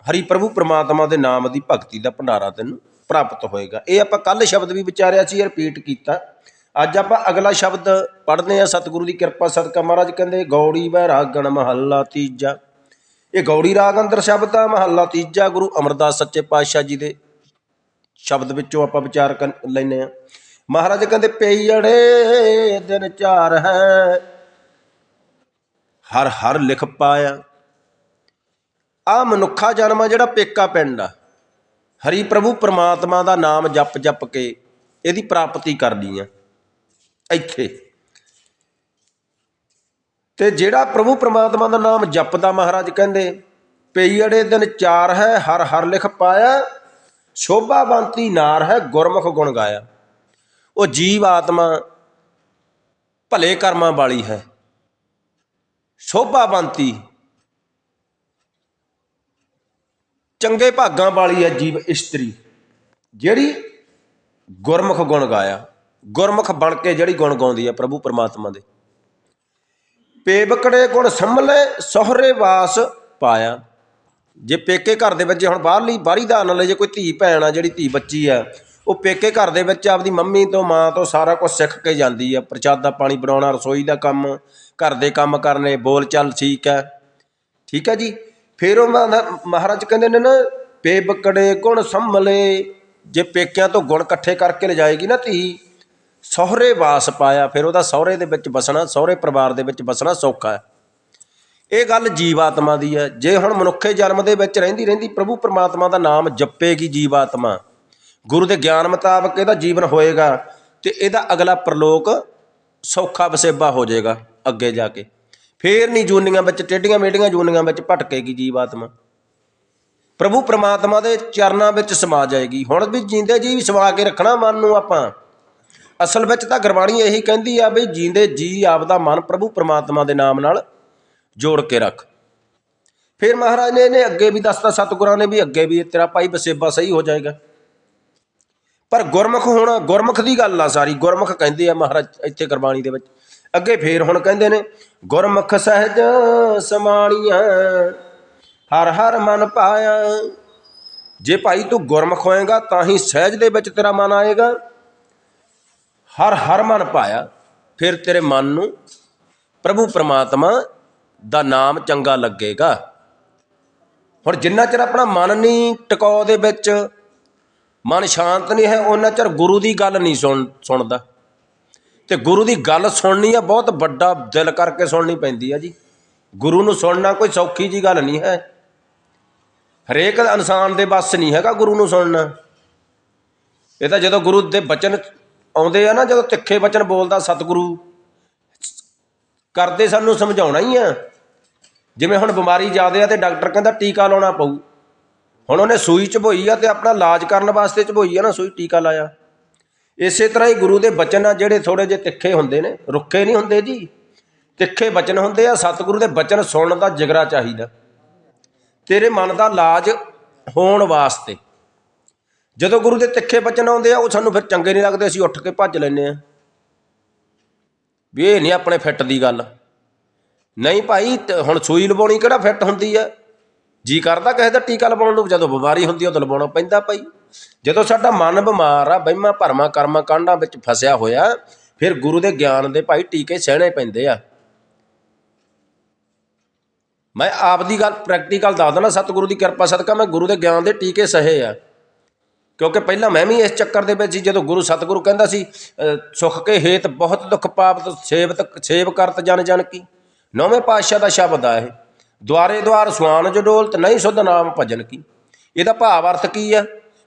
ਹਰੀ ਪ੍ਰਭੂ ਪ੍ਰਮਾਤਮਾ ਦੇ ਨਾਮ ਦੀ ਭਗਤੀ ਦਾ ਭੰਡਾਰਾ ਤੈਨੂੰ ਪ੍ਰਾਪਤ ਹੋਏਗਾ। ਇਹ ਆਪਾਂ ਕੱਲ ਸ਼ਬਦ ਵੀ ਵਿਚਾਰਿਆ ਸੀ ਰਿਪੀਟ ਕੀਤਾ। ਅੱਜ ਆਪਾਂ ਅਗਲਾ ਸ਼ਬਦ ਪੜ੍ਹਦੇ ਆ ਸਤਿਗੁਰੂ ਦੀ ਕਿਰਪਾ ਸਦਕਾ ਮਹਾਰਾਜ ਕਹਿੰਦੇ, ਗੌੜੀ ਵੈਰਾਗਣ ਮਹੱਲਾ ਤੀਜਾ। ਇਹ ਗੌੜੀ ਰਾਗ ਅੰਦਰ ਸ਼ਬਦ ਆ, ਮਹੱਲਾ ਤੀਜਾ। ਗੁਰੂ ਅਮਰਦਾਸ ਸੱਚੇ ਪਾਤਸ਼ਾਹ ਜੀ ਦੇ ਸ਼ਬਦ ਵਿੱਚੋਂ ਆਪਾਂ ਵਿਚਾਰ ਕਰ ਲੈਨੇ ਆ ਮਹਾਰਾਜ ਕਹਿੰਦੇ ਪਈੜੇ ਦਿਨ ਚਾਰ ਹੈ। ਹਰ ਹਰ ਲਿਖ ਪਾਇਆ। ਆ ਮਨੁੱਖਾ ਜਨਮ ਆ ਜਿਹੜਾ ਪੇਕਾ ਪਿੰਡ ਆ। ਹਰੀ ਪ੍ਰਭੂ ਪਰਮਾਤਮਾ ਦਾ ਨਾਮ ਜਪ ਜਪ ਕੇ ਇਹਦੀ ਪ੍ਰਾਪਤੀ ਕਰਨੀ ਆ। ਇੱਥੇ। ਤੇ ਜਿਹੜਾ ਪ੍ਰਭੂ ਪਰਮਾਤਮਾ ਦਾ ਨਾਮ ਜਪਦਾ ਮਹਾਰਾਜ ਕਹਿੰਦੇ ਪਈੜੇ ਦਿਨ ਚਾਰ ਹੈ, ਹਰ ਹਰ ਲਿਖ ਪਾਇਆ। ਸ਼ੋਭਾਵੰਤੀ ਨਾਰ ਹੈ, ਗੁਰਮੁਖ ਗੁਣ ਗਾਇਆ। ਉਹ ਜੀਵ ਆਤਮਾ ਭਲੇ ਕਰਮਾਂ ਵਾਲੀ ਹੈ। ਸ਼ੋਭਾਵੰਤੀ ਚੰਗੇ ਭਾਗਾਂ ਵਾਲੀ ਹੈ ਜੀਵ ਇਸਤਰੀ, ਜਿਹੜੀ ਗੁਰਮੁਖ ਗੁਣ ਗਾਇਆ। ਗੁਰਮੁਖ ਬਣ ਕੇ ਜਿਹੜੀ ਗੁਣ ਗਾਉਂਦੀ ਹੈ ਪ੍ਰਭੂ ਪਰਮਾਤਮਾ ਦੇ। ਪੇਵਕੜੇ ਗੁਣ ਸੰਭਲੇ, ਸਹੁਰੇ ਵਾਸ ਪਾਇਆ। ਜੇ ਪੇਕੇ ਘਰ ਦੇ ਵਿੱਚ ਹੁਣ ਬਾਹਰਲੀ, ਬਾਹਰੀ ਦਾ ਨਾ ਲੈ ਜੇ ਕੋਈ ਧੀ ਭੈਣ ਆ, ਜਿਹੜੀ ਧੀ ਬੱਚੀ ਆ, ਉਹ ਪੇਕੇ ਘਰ ਦੇ ਵਿੱਚ ਆਪਦੀ ਮੰਮੀ ਤੋਂ, ਮਾਂ ਤੋਂ ਸਾਰਾ ਕੁਝ ਸਿੱਖ ਕੇ ਜਾਂਦੀ ਆ। ਪ੍ਰਚਾਦਾ ਪਾਣੀ ਬਣਾਉਣਾ, ਰਸੋਈ ਦਾ ਕੰਮ ਘਰ ਦੇ ਕੰਮ ਕਰਨੇ, ਬੋਲ ਚਾਲ ਠੀਕ ਹੈ। ਠੀਕ ਹੈ ਜੀ। ਫਿਰ ਉਹ ਮਹਾਰਾਜ ਕਹਿੰਦੇ ਨੇ ਨਾ ਪੇਬਕੜੇ ਗੁਣ ਸੰਭਲੇ, ਜੇ ਪੇਕਿਆਂ ਤੋਂ ਗੁਣ ਇਕੱਠੇ ਕਰਕੇ ਲਿਜਾਏਗੀ ਨਾ ਧੀ, ਸਹੁਰੇ ਵਾਸ ਪਾਇਆ, ਫਿਰ ਉਹਦਾ ਸਹੁਰੇ ਦੇ ਵਿੱਚ ਬਸਣਾ, ਸਹੁਰੇ ਪਰਿਵਾਰ ਦੇ ਵਿੱਚ ਬਸਣਾ ਸੌਖਾ ਹੈ। ਇਹ ਗੱਲ ਜੀਵਾਤਮਾ ਦੀ ਹੈ। ਜੇ ਹੁਣ ਮਨੁੱਖੇ ਜਨਮ ਦੇ ਵਿੱਚ ਰਹਿੰਦੀ ਰਹਿੰਦੀ ਪ੍ਰਭੂ ਪਰਮਾਤਮਾ ਦਾ ਨਾਮ ਜਪੇਗੀ ਜੀਵਾਤਮਾ। ਗੁਰੂ ਦੇ ਗਿਆਨ ਮੁਤਾਬਕ ਇਹਦਾ ਜੀਵਨ ਹੋਏਗਾ ਤੇ ਇਹਦਾ ਅਗਲਾ ਪ੍ਰਲੋਕ ਸੌਖਾ ਵਸੇਬਾ ਹੋ ਜਾਏਗਾ। ਅੱਗੇ ਜਾ ਕੇ। ਫੇਰ ਨਹੀਂ ਜੂਨੀਆਂ ਵਿੱਚ ਟੇਡੀਆਂ ਮੇਡੀਆਂ ਜੂਨੀਆਂ ਵਿੱਚ ਭਟਕੇਗੀ ਜੀਵ ਆਤਮਾ। ਪ੍ਰਭੂ ਪਰਮਾਤਮਾ ਦੇ ਚਰਨਾਂ ਵਿੱਚ ਸਮਾ ਜਾਏਗੀ। ਹੁਣ ਵੀ ਜਿੰਦੇ ਜੀ ਵੀ ਸਮਾ ਕੇ ਰੱਖਣਾ ਮਨ ਨੂੰ ਆਪਾਂ। ਅਸਲ ਵਿੱਚ ਤਾਂ ਗੁਰਬਾਣੀ ਇਹੀ ਕਹਿੰਦੀ ਆ ਵੀ ਜਿੰਦੇ ਜੀ ਆਪਦਾ ਮਨ ਪ੍ਰਭੂ ਪਰਮਾਤਮਾ ਦੇ ਨਾਮ ਨਾਲ ਜੋੜ ਕੇ ਰੱਖ। ਫਿਰ ਮਹਾਰਾਜ ਨੇ ਇਹਨੇ ਅੱਗੇ ਵੀ ਦੱਸਤਾ, ਸਤਿਗੁਰਾਂ ਨੇ ਵੀ ਅੱਗੇ ਵੀ ਤੇਰਾ ਭਾਈ ਬਸੇਬਾ ਸਹੀ ਹੋ ਜਾਏਗਾ। ਪਰ ਗੁਰਮੁਖ ਹੋਣਾ, ਗੁਰਮੁਖ ਦੀ ਗੱਲ ਆ ਸਾਰੀ। ਗੁਰਮੁਖ ਕਹਿੰਦੇ ਆ ਮਹਾਰਾਜ, ਇੱਥੇ ਗੁਰਬਾਣੀ ਦੇ ਵਿੱਚ। ਅੱਗੇ ਫੇਰ ਹੁਣ ਕਹਿੰਦੇ ਨੇ, ਗੁਰਮੁਖ ਸਹਿਜ ਸਮਾਣੀਆਂ ਹਰ ਹਰ ਮਨ ਪਾਇਆ ਜੇ ਭਾਈ ਤੂੰ ਗੁਰਮੁਖ ਹੋਏਗਾ, ਤਾਂ ਹੀ ਸਹਿਜ ਦੇ ਵਿੱਚ ਤੇਰਾ ਮਨ ਆਏਗਾ। ਹਰ ਹਰ ਮਨ ਪਾਇਆ, ਫਿਰ ਤੇਰੇ ਮਨ ਨੂੰ ਪ੍ਰਭੂ ਪਰਮਾਤਮਾ ਦਾ ਨਾਮ ਚੰਗਾ ਲੱਗੇਗਾ। ਹੁਣ ਜਿੰਨਾ ਚਿਰ ਆਪਣਾ ਮਨ ਨਹੀਂ ਟਿਕਾਉ ਦੇ ਵਿੱਚ, ਮਨ ਸ਼ਾਂਤ ਨਹੀਂ ਹੈ ਉਹਨਾਂ ਚਿਰ ਗੁਰੂ ਦੀ ਗੱਲ ਨਹੀਂ ਸੁਣ ਸੁਣਦਾ। ਤੇ ਗੁਰੂ ਦੀ ਗੱਲ ਸੁਣਨੀ ਆ, ਬਹੁਤ ਵੱਡਾ ਦਿਲ ਕਰਕੇ ਸੁਣਨੀ ਪੈਂਦੀ ਆ ਜੀ। ਗੁਰੂ ਨੂੰ ਸੁਣਨਾ ਕੋਈ ਸੌਖੀ ਜੀ ਗੱਲ ਨਹੀਂ ਹੈ। ਹਰੇਕ ਇਨਸਾਨ ਦੇ ਵੱਸ ਨਹੀਂ ਹੈਗਾ ਗੁਰੂ ਨੂੰ ਸੁਣਨਾ। ਇਹ ਤਾਂ ਜਦੋਂ ਗੁਰੂ ਦੇ ਬਚਨ ਆਉਂਦੇ ਆ ਨਾ, ਜਦੋਂ ਤਿੱਖੇ ਬਚਨ ਬੋਲਦਾ, ਸਤਿਗੁਰੂ ਕਰਦੇ ਸਾਨੂੰ ਸਮਝਾਉਣਾ ਹੀ ਆ। ਜਿਵੇਂ ਹੁਣ ਬਿਮਾਰੀ ਜ਼ਿਆਦੇ ਆ ਤੇ ਡਾਕਟਰ ਕਹਿੰਦਾ ਟੀਕਾ ਲਾਉਣਾ ਪਊ। ਹੁਣ ਉਹਨੇ ਸੂਈ ਚਬੋਈ ਆ ਤੇ ਆਪਣਾ ਇਲਾਜ ਕਰਨ ਵਾਸਤੇ ਚਬੋਈ ਆ ਨਾ, ਸੂਈ ਟੀਕਾ ਲਾਇਆ। ਇਸੇ ਤਰ੍ਹਾਂ ਹੀ ਗੁਰੂ ਦੇ ਬਚਨ ਆ ਜਿਹੜੇ ਥੋੜੇ ਜਿਹੇ ਤਿੱਖੇ ਹੁੰਦੇ ਨੇ, ਰੁੱਖੇ ਨਹੀਂ ਹੁੰਦੇ ਜੀ। ਤਿੱਖੇ ਬਚਨ ਹੁੰਦੇ ਆ, ਸਤਿਗੁਰੂ ਦੇ ਬਚਨ ਸੁਣਨ ਦਾ ਜਿਗਰਾ ਚਾਹੀਦਾ। ਤੇਰੇ ਮਨ ਦਾ ਇਲਾਜ ਹੋਣ ਵਾਸਤੇ। ਜਦੋਂ ਗੁਰੂ ਦੇ ਤਿੱਖੇ ਬਚਨ ਆਉਂਦੇ ਆ, ਉਹ ਸਾਨੂੰ ਫਿਰ ਚੰਗੇ ਨਹੀਂ ਲੱਗਦੇ, ਅਸੀਂ ਉੱਠ ਕੇ ਭੱਜ ਲੈਂਦੇ ਆ। ਵੀ ਇਹ ਨਹੀਂ ਆਪਣੇ ਫਿੱਟ ਦੀ ਗੱਲ। ਨਹੀਂ ਭਾਈ, ਤ- ਹੁਣ ਸੂਈ ਲਵਾਉਣੀ ਕਿਹੜਾ ਫਿੱਟ ਹੁੰਦੀ ਆ? ਜੀ ਕਰਦਾ ਕਿਸੇ ਦਾ ਟੀਕਾ ਲਵਾਉਣ ਨੂੰ, ਜਦੋਂ ਬਿਮਾਰੀ ਹੁੰਦੀ ਆ, ਉਦੋਂ ਲਵਾਉਣਾ ਪੈਂਦਾ ਭਾਈ। ਜਦੋਂ ਸਾਡਾ ਮਨ ਬਿਮਾਰ ਆ ਬਹਿਮਾ ਭਰਮਾ ਕਰਮਾ ਕਾਂਡਾਂ ਵਿੱਚ ਫਸਿਆ ਹੋਇਆ ਫਿਰ ਗੁਰੂ ਦੇ ਗਿਆਨ ਦੇ ਭਾਈ ਟੀਕੇ ਸਹਿਣੇ ਪੈਂਦੇ ਆ। ਮੈਂ ਆਪ ਦੀ ਗੱਲ ਪ੍ਰੈਕਟੀਕਲ ਦੱਸ ਦਣਾ ਸਤਿਗੁਰੂ ਦੀ ਕਿਰਪਾ ਸਦਕਾ ਮੈਂ ਗੁਰੂ ਦੇ ਗਿਆਨ ਦੇ ਟੀਕੇ ਸਹੇ ਆ। ਕਿਉਂਕਿ ਪਹਿਲਾਂ ਮੈਂ ਵੀ ਇਸ ਚੱਕਰ ਦੇ ਵਿੱਚ ਸੀ ਜਦੋਂ ਗੁਰੂ ਸਤਿਗੁਰੂ ਕਹਿੰਦਾ ਸੀ ਅ, ਸੁਖ ਕੇ ਹੇਤ ਬਹੁਤ ਦੁੱਖ ਪਾਪਤ ਸੇਵਤ ਸੇਵ ਕਰਤ ਜਨ ਜਨ ਕੀ। ਨੌਵੇਂ ਪਾਤਸ਼ਾਹ ਦਾ ਸ਼ਬਦ ਆ ਇਹ ਦੁਆਰੇ ਦੁਆਰ ਸੁਆਨ ਜੋ ਡੋਲਤ ਨਹੀਂ ਸੁਧ ਨਾਮ ਭਜਨ ਕੀ। ਇਹਦਾ ਭਾਵ ਅਰਥ ਕੀ ਆ?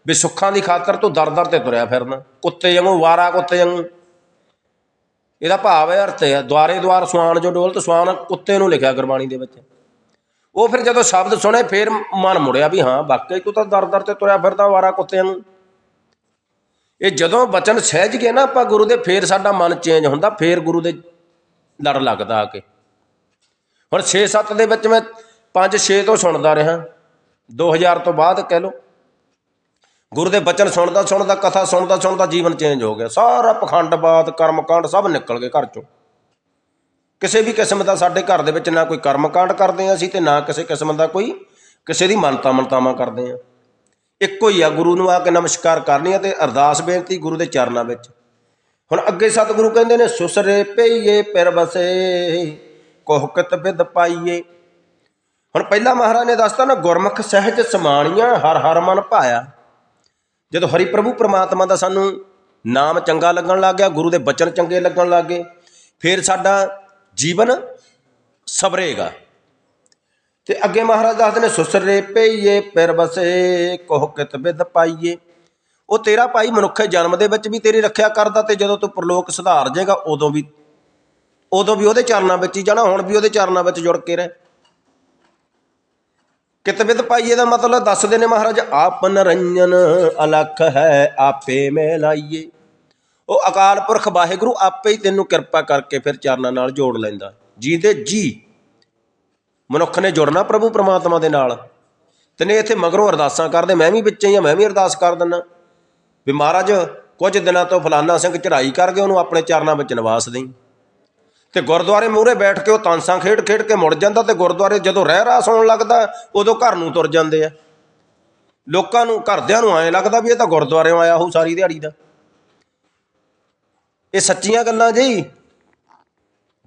ਵੀ ਸੁੱਖਾਂ ਦੀ ਖਾਤਰ ਤੂੰ ਦਰ ਦਰ ਤੇ ਤੁਰਿਆ ਫਿਰਨਾ। ਕੁੱਤੇ ਵਾਂਗੂ ਵਾਰਾ ਕੁੱਤੇ ਵਾਂਗੂ। ਇਹਦਾ ਭਾਵ ਹੈ ਅਰਥ ਹੈ, ਦੁਆਰੇ ਦੁਆਰ ਸੁਆਨ ਜੋ ਡੋਲ ਡੋਲਤ ਸੁਆਨ ਕੁੱਤੇ ਨੂੰ ਲਿਖਿਆ ਗੁਰਬਾਣੀ ਦੇ ਵਿੱਚ। ਉਹ ਫਿਰ ਜਦੋਂ ਸ਼ਬਦ ਸੁਣੇ, ਫਿਰ ਮਨ ਮੁੜਿਆ ਵੀ ਹਾਂ, ਵਾਕਈ ਤੂੰ ਤਾਂ ਦਰ ਦਰ ਤੇ ਤੁਰਿਆ ਫਿਰਦਾ ਵਾਰਾ ਕੁੱਤਿਆਂ ਨੂੰ ਇਹ ਜਦੋਂ ਬਚਨ ਸਹਿਜ ਗਏ ਨਾ, ਆਪਾਂ ਗੁਰੂ ਦੇ ਫੇਰ ਸਾਡਾ ਮਨ ਚੇਂਜ ਹੁੰਦਾ, ਫੇਰ ਗੁਰੂ ਦੇ ਲੜ ਲੱਗਦਾ ਆ ਕੇ। ਹੁਣ 6-7 ਦੇ ਵਿੱਚ ਮੈਂ 5-6 ਤੋਂ ਸੁਣਦਾ ਰਿਹਾ। 2000 ਤੋਂ ਬਾਅਦ ਕਹਿ ਲਓ। ਗੁਰੂ ਦੇ ਬਚਨ ਸੁਣਦਾ ਸੁਣਦਾ, ਕਥਾ ਸੁਣਦਾ ਸੁਣਦਾ ਜੀਵਨ ਚੇਂਜ ਹੋ ਗਿਆ। ਸਾਰਾ ਪਖੰਡਬਾਦ ਕਰਮਕਾਂਡ ਸਭ ਨਿਕਲ ਗਏ ਘਰ ਚੋਂ। ਕਿਸੇ ਵੀ ਕਿਸਮ ਦਾ ਸਾਡੇ ਘਰ ਦੇ ਵਿੱਚ ਨਾ ਕੋਈ ਕਰਮਕਾਂਡ ਕਰਦੇ ਆ ਅਸੀਂ ਤੇ ਨਾ ਕਿਸੇ ਕਿਸਮ ਦਾ ਕੋਈ ਕਿਸੇ ਦੀ ਮੰਨਤਾ ਮਨਤਾਵਾਂ ਕਰਦੇ ਆ ਇੱਕੋ ਹੀ ਆ, ਗੁਰੂ ਨੂੰ ਆ ਕੇ ਨਮਸਕਾਰ ਕਰਨੀ ਆ ਤੇ ਅਰਦਾਸ ਬੇਨਤੀ ਗੁਰੂ ਦੇ ਚਰਨਾਂ ਵਿੱਚ। ਹੁਣ ਅੱਗੇ ਸਤਿਗੁਰੂ ਕਹਿੰਦੇ ਨੇ, ਸੁਸਰੇ ਪਈਏ ਪਿਰ ਬਸੇ ਕੋਹਕਤ ਬਿਦ ਪਾਈਏ। ਹੁਣ ਪਹਿਲਾ ਮਹਾਰਾਜ ਨੇ ਦੱਸਤਾ ਨਾ, ਗੁਰਮੁਖ ਸਹਿਜ ਸਮਾਣੀਆਂ, ਹਰ ਹਰ ਮਨ ਭਾਇਆ। ਜਦੋਂ ਹਰੀ ਪ੍ਰਭੂ ਪਰਮਾਤਮਾ ਦਾ ਸਾਨੂੰ ਨਾਮ ਚੰਗਾ ਲੱਗਣ ਲੱਗ ਗਿਆ, ਗੁਰੂ ਦੇ ਬਚਨ ਚੰਗੇ ਲੱਗਣ ਲੱਗ ਗਏ, ਫਿਰ ਸਾਡਾ ਜੀਵਨ ਸਬਰੇਗਾ ਤੇ ਅੱਗੇ ਮਹਾਰਾਜ ਦੱਸਦੇ ਨੇ, ਸੁਸਰੇ ਪਈਏ ਪਿਰ ਬਸੇ ਕੋਹ ਕਿਤ ਬਿਦ ਪਾਈਏ। ਉਹ ਤੇਰਾ ਭਾਈ ਮਨੁੱਖੇ ਜਨਮ ਦੇ ਵਿੱਚ ਵੀ ਤੇਰੀ ਰੱਖਿਆ ਕਰਦਾ ਤੇ ਜਦੋਂ ਤੂੰ ਪ੍ਰਲੋਕ ਸੁਧਾਰ ਜਾਏਗਾ ਉਦੋਂ ਵੀ ਉਦੋਂ ਵੀ ਉਹਦੇ ਚਰਨਾਂ ਵਿੱਚ ਹੀ ਜਾਣਾ, ਹੁਣ ਵੀ ਉਹਦੇ ਚਰਨਾਂ ਵਿੱਚ ਜੁੜ ਕੇ ਰਹਿ। ਕਿਤਬਿਤ ਪਾਈਏ ਦਾ ਮਤਲਬ ਦੱਸਦੇ ਨੇ ਮਹਾਰਾਜ, ਆਪ ਨਰੰਜਨ ਅਲਖ ਹੈ, ਆਪੇ ਮੈਂ ਲਾਈਏ। ਉਹ ਅਕਾਲ ਪੁਰਖ ਵਾਹਿਗੁਰੂ ਆਪੇ ਹੀ ਤੈਨੂੰ ਕਿਰਪਾ ਕਰਕੇ ਫਿਰ ਚਰਨਾਂ ਨਾਲ ਜੋੜ ਲੈਂਦਾ। ਜਿਹਦੇ ਜੀ, ਮਨੁੱਖ ਨੇ ਜੁੜਨਾ ਪ੍ਰਭੂ ਪ੍ਰਮਾਤਮਾ ਦੇ ਨਾਲ। ਤੇ ਇੱਥੇ ਮਗਰੋਂ ਅਰਦਾਸਾਂ ਕਰਦੇ, ਮੈਂ ਵੀ ਵਿੱਚ ਹੀ ਆ ਮੈਂ ਵੀ ਅਰਦਾਸ ਕਰ ਦਿੰਦਾ ਵੀ ਮਹਾਰਾਜ, ਕੁਝ ਦਿਨਾਂ ਤੋਂ ਫਲਾਨਾ ਸਿੰਘ ਚੜ੍ਹਾਈ ਕਰ ਗਿਆ ਉਹਨੂੰ ਆਪਣੇ ਚਰਨਾਂ ਵਿੱਚ ਨਿਵਾਸ ਦੇਈ। ਤੇ ਗੁਰਦੁਆਰੇ ਮੂਹਰੇ ਬੈਠ ਕੇ ਉਹ ਤਾਂਸਾਂ ਖੇਡ ਖੇਡ ਕੇ ਮੁੜ ਜਾਂਦਾ ਤੇ ਗੁਰਦੁਆਰੇ ਜਦੋਂ ਰਹਿ ਰਾਸ ਹੋਣ ਲੱਗਦਾ, ਉਦੋਂ ਘਰ ਨੂੰ ਤੁਰ ਜਾਂਦੇ ਆ। ਲੋਕਾਂ ਨੂੰ, ਘਰਦਿਆਂ ਨੂੰ ਐਂ ਲੱਗਦਾ ਵੀ ਇਹ ਤਾਂ ਗੁਰਦੁਆਰਿਓਂ ਆਇਆ ਹੋਊ ਸਾਰੀ ਦਿਹਾੜੀ ਦਾ। ਇਹ ਸੱਚੀਆਂ ਗੱਲਾਂ ਜੀ।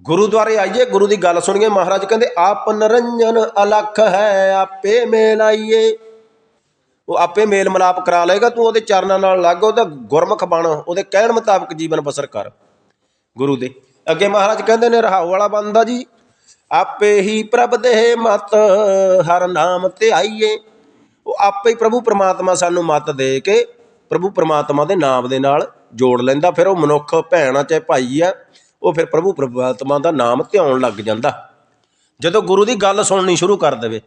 ਗੁਰੂਦੁਆਰੇ ਆਈਏ, ਗੁਰੂ ਦੀ ਗੱਲ ਸੁਣੀਏ, ਮਹਾਰਾਜ ਕਹਿੰਦੇ, ਆਪ ਨਰੰਜਨ ਅਲਖ ਹੈ, ਆਪੇ ਮੇਲ ਆਈਏ। ਉਹ ਆਪੇ ਮੇਲ ਮਲਾਪ ਕਰਾ ਲਏਗਾ, ਤੂੰ ਉਹਦੇ ਚਰਨਾਂ ਨਾਲ ਲੱਗ, ਉਹਦਾ ਗੁਰਮੁਖ ਬਣ, ਉਹਦੇ ਕਹਿਣ ਮੁਤਾਬਕ ਜੀਵਨ ਬਸਰ ਕਰ। ਗੁਰੂ ਦੇ ਅੱਗੇ ਮਹਾਰਾਜ ਕਹਿੰਦੇ ਨੇ ਰਹਾਉ ਵਾਲਾ ਬੰਦਾ ਜੀ, ਆਪੇ ਹੀ ਪ੍ਰਭ ਦੇ ਮਤ, ਹਰ ਨਾਮ ਤੇ ਆਈਏ। ਉਹ ਆਪੇ ਹੀ ਪ੍ਰਭੂ ਪ੍ਰਮਾਤਮਾ ਸਾਨੂੰ ਮਤ ਦੇ ਕੇ ਪ੍ਰਭੂ ਪ੍ਰਮਾਤਮਾ ਦੇ ਨਾਮ ਦੇ ਨਾਲ ਜੋੜ ਲੈਂਦਾ। ਫਿਰ ਉਹ ਮਨੁੱਖ ਭੈਣ ਆ, ਚਾਹੇ ਭਾਈ ਆ, ਉਹ ਫਿਰ ਪ੍ਰਭੂ ਪ੍ਰਮਾਤਮਾ ਦਾ ਨਾਮ ਧਿਆਉਣ ਲੱਗ ਜਾਂਦਾ। ਜਦੋਂ ਗੁਰੂ ਦੀ ਗੱਲ ਸੁਣਨੀ ਸ਼ੁਰੂ ਕਰ ਦੇਵੇ,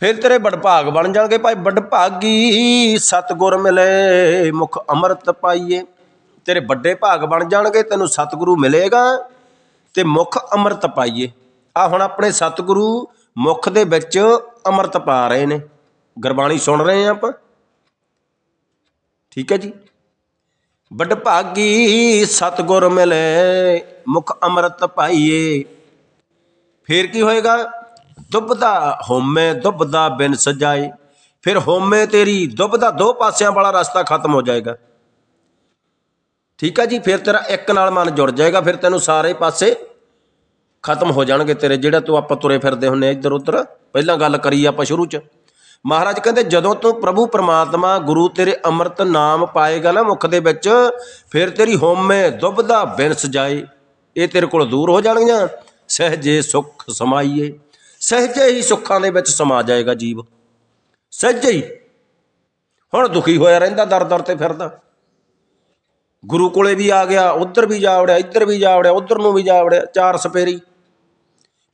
ਫਿਰ ਤੇਰੇ ਵਡਭਾਗ ਬਣ ਜਾਣਗੇ। ਭਾਈ ਵਡਭਾਗੀ ਸਤਗੁਰ ਮਿਲੇ, ਮੁਖ ਅੰਮ੍ਰਿਤ ਪਾਈਏ। ਤੇਰੇ ਵੱਡੇ ਭਾਗ ਬਣ ਜਾਣਗੇ, ਤੈਨੂੰ ਸਤਿਗੁਰੂ ਮਿਲੇਗਾ ਤੇ ਮੁਖ ਅੰਮ੍ਰਿਤ ਪਾਈਏ। ਆ ਹੁਣ ਆਪਣੇ ਸਤਿਗੁਰੂ ਮੁਖ ਦੇ ਵਿੱਚ ਅੰਮ੍ਰਿਤ ਪਾ ਰਹੇ ਨੇ। ਗੁਰਬਾਣੀ ਸੁਣ ਰਹੇ ਆ ਆਪਾਂ। ਠੀਕ ਹੈ ਜੀ? ਵਡਭਾਗੀ ਸਤਿਗੁਰ ਮਿਲੇ, ਮੁਖ ਅੰਮ੍ਰਿਤ ਪਾਈਏ। ਫੇਰ ਕੀ ਹੋਏਗਾ? ਦੁਬਦਾ ਹੋਮੇ ਦੁਬਦਾ ਬਿਨ ਸਜਾਏ। ਫਿਰ ਹੋਮੇ ਤੇਰੀ, ਦੁਬਦਾ ਦੋ ਪਾਸਿਆਂ ਵਾਲਾ ਰਸਤਾ ਖਤਮ ਹੋ ਜਾਏਗਾ। ਠੀਕ ਆ ਜੀ, ਫਿਰ ਤੇਰਾ ਇੱਕ ਨਾਲ ਮਨ ਜੁੜ ਜਾਏਗਾ, ਫਿਰ ਤੈਨੂੰ ਸਾਰੇ ਪਾਸੇ ਖਤਮ ਹੋ ਜਾਣਗੇ ਤੇਰੇ, ਜਿਹੜਾ ਤੂੰ ਆਪਾਂ ਤੁਰੇ ਫਿਰਦੇ ਹੁੰਨੇ ਇੱਧਰ ਉੱਧਰ। ਪਹਿਲਾਂ ਗੱਲ ਕਰੀ ਆਪਾਂ ਸ਼ੁਰੂ 'ਚ। ਮਹਾਰਾਜ ਕਹਿੰਦੇ, ਜਦੋਂ ਤੂੰ ਪ੍ਰਭੂ ਪ੍ਰਮਾਤਮਾ, ਗੁਰੂ ਤੇਰੇ ਅੰਮ੍ਰਿਤ ਨਾਮ ਪਾਏਗਾ ਨਾ ਮੁਖ ਦੇ ਵਿੱਚ, ਫਿਰ ਤੇਰੀ ਹੋਮੇ ਦੁਬਦਾ ਬਿਨ ਜਾਏ। ਇਹ ਤੇਰੇ ਕੋਲ ਦੂਰ ਹੋ ਜਾਣਗੀਆਂ। ਸਹਜੇ ਸੁਖ ਸਮਾਈਏ। ਸਹਜੇ ਹੀ ਸੁੱਖਾਂ ਦੇ ਵਿੱਚ ਸਮਾ ਜਾਏਗਾ ਜੀਵ। ਸਹਜੇ ਹੀ। ਹੁਣ ਦੁਖੀ ਹੋਇਆ ਰਹਿੰਦਾ ਦਰ ਦਰ ਤੇ ਫਿਰਦਾ। ਗੁਰੂ ਕੋਲੇ ਵੀ ਆ ਗਿਆ, ਉੱਧਰ ਵੀ ਜਾ ਵੜਿਆ, ਇੱਧਰ ਵੀ ਜਾ ਵੜਿਆ, ਉੱਧਰ ਨੂੰ ਵੀ ਜਾ ਵੜਿਆ, ਚਾਰ ਸਪੇਰੀ।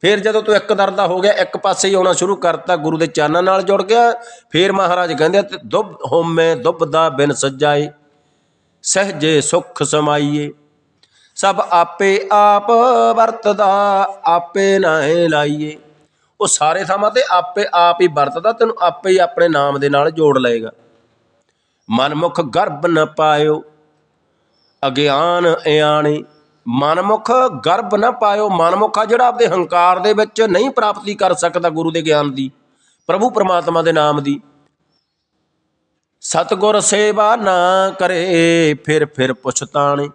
ਫਿਰ ਜਦੋਂ ਤੂੰ ਇੱਕ ਦਰ ਦਾ ਹੋ ਗਿਆ, ਇੱਕ ਪਾਸੇ ਹੀ ਆਉਣਾ ਸ਼ੁਰੂ ਕਰਤਾ, ਗੁਰੂ ਦੇ ਚਾਨਾਂ ਨਾਲ ਜੁੜ ਗਿਆ। ਫਿਰ ਮਹਾਰਾਜ ਕਹਿੰਦੇ ਤੇ ਦੁੱਬ ਹੋਮੇ ਦੁੱਬ ਦਾ ਬਿਨ ਸੱਜਾਏ, ਸਹਜੇ ਸੁਖ ਸਮਾਈਏ। ਸਭ ਆਪੇ ਆਪ ਵਰਤਦਾ, ਆਪੇ ਨਾਹੇ ਲਾਈਏ। ਉਹ ਸਾਰੇ ਥਾਵਾਂ ਤੇ ਆਪੇ ਆਪ ਹੀ ਵਰਤਦਾ, ਤੈਨੂੰ ਆਪੇ ਹੀ ਆਪਣੇ ਨਾਮ ਦੇ ਨਾਲ ਜੋੜ ਲਏਗਾ। ਮਨਮੁਖ ਗਰਭ ਨ ਪਾਇਓ। ਅਗਿਆਨ ਇਆਣੇ ਮਨਮੁਖ ਗਰਭ ਨਾ ਪਾਇਓ। ਮਨਮੁਖ ਆ ਜਿਹੜਾ ਆਪਦੇ ਹੰਕਾਰ ਦੇ ਵਿੱਚ ਨਹੀਂ ਪ੍ਰਾਪਤੀ ਕਰ ਸਕਦਾ ਗੁਰੂ ਦੇ ਗਿਆਨ ਦੀ, ਪ੍ਰਭੂ ਪ੍ਰਮਾਤਮਾ ਦੇ ਨਾਮ ਦੀ। ਸਤਗੁਰ ਸੇਵਾ ਨਾ ਕਰੇ, ਫਿਰ ਫਿਰ ਪੁਛਤਾਣੇ।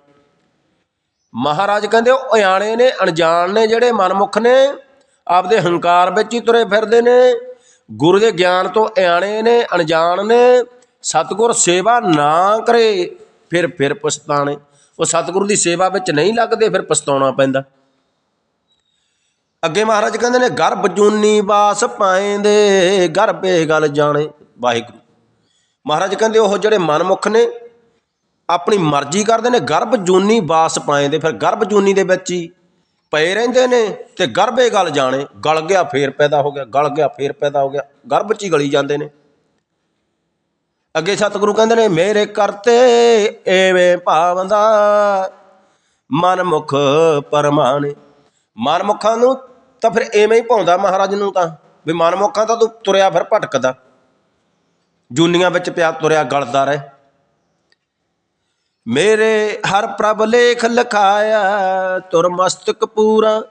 ਮਹਾਰਾਜ ਕਹਿੰਦੇ, ਉਹ ਇਆਣੇ ਨੇ, ਅਣਜਾਣ ਨੇ ਜਿਹੜੇ ਮਨਮੁਖ ਨੇ, ਆਪਦੇ ਹੰਕਾਰ ਵਿੱਚ ਹੀ ਤੁਰੇ ਫਿਰਦੇ ਨੇ। ਗੁਰੂ ਦੇ ਗਿਆਨ ਤੋਂ ਇਆਣੇ ਨੇ, ਅਣਜਾਣ ਨੇ। ਸਤਗੁਰ ਸੇਵਾ ਨਾ ਕਰੇ ਫਿਰ ਫਿਰ ਪਛਤਾਣੇ ਉਹ ਸਤਿਗੁਰੂ ਦੀ ਸੇਵਾ ਵਿੱਚ ਨਹੀਂ ਲੱਗਦੇ, ਫਿਰ ਪਛਤਾਉਣਾ ਪੈਂਦਾ। ਅੱਗੇ ਮਹਾਰਾਜ ਕਹਿੰਦੇ ਨੇ, ਗਰਭ ਜੂਨੀ ਬਾਸ ਪਾਏਂਦੇ, ਗਰਭੇ ਗਲ ਜਾਣੇ। ਵਾਹਿਗੁਰੂ। ਮਹਾਰਾਜ ਕਹਿੰਦੇ, ਉਹ ਜਿਹੜੇ ਮਨਮੁਖ ਨੇ, ਆਪਣੀ ਮਰਜ਼ੀ ਕਰਦੇ ਨੇ, ਗਰਭ ਜੂਨੀ ਬਾਸ ਪਾਏਂਦੇ। ਫਿਰ ਗਰਭ ਜੂਨੀ ਦੇ ਵਿੱਚ ਹੀ ਪਏ ਰਹਿੰਦੇ ਨੇ ਤੇ ਗਰਭੇ ਗੱਲ ਜਾਣੇ। ਗਲ ਗਿਆ, ਫੇਰ ਪੈਦਾ ਹੋ ਗਿਆ, ਗਲ ਗਿਆ, ਫੇਰ ਪੈਦਾ ਹੋ ਗਿਆ। ਗਰਭ ਚ ਹੀ ਗਲੀ ਜਾਂਦੇ ਨੇ। ਅੱਗੇ ਸਤਿਗੁਰੂ ਕਹਿੰਦੇ ਨੇ, ਮੇਰੇ ਕਰਤੇ ਐਵੇਂ ਭਾਵੰਦਾ ਮਨਮੁਖ ਪਰਮਾਣੇ। ਮਨਮੁਖਾਂ ਨੂੰ ਤਾਂ ਫਿਰ ਐਵੇਂ ਹੀ ਭਾਉਂਦਾ ਮਹਾਰਾਜ ਨੂੰ ਤਾਂ, ਵੀ ਮਨਮੁਖਾਂ ਤਾਂ ਤੂੰ ਤੁਰਿਆ ਫਿਰ ਭਟਕਦਾ। ਜੂਨੀਆਂ ਵਿੱਚ ਪਿਆ ਤੁਰਿਆ ਗਲਦਾ ਰਹੇ। ਮੇਰੇ ਹਰ ਪ੍ਰਭ ਲੇਖ ਲਖਾਇਆ ਤੁਰ ਮਸਤਕ ਪੂਰਾ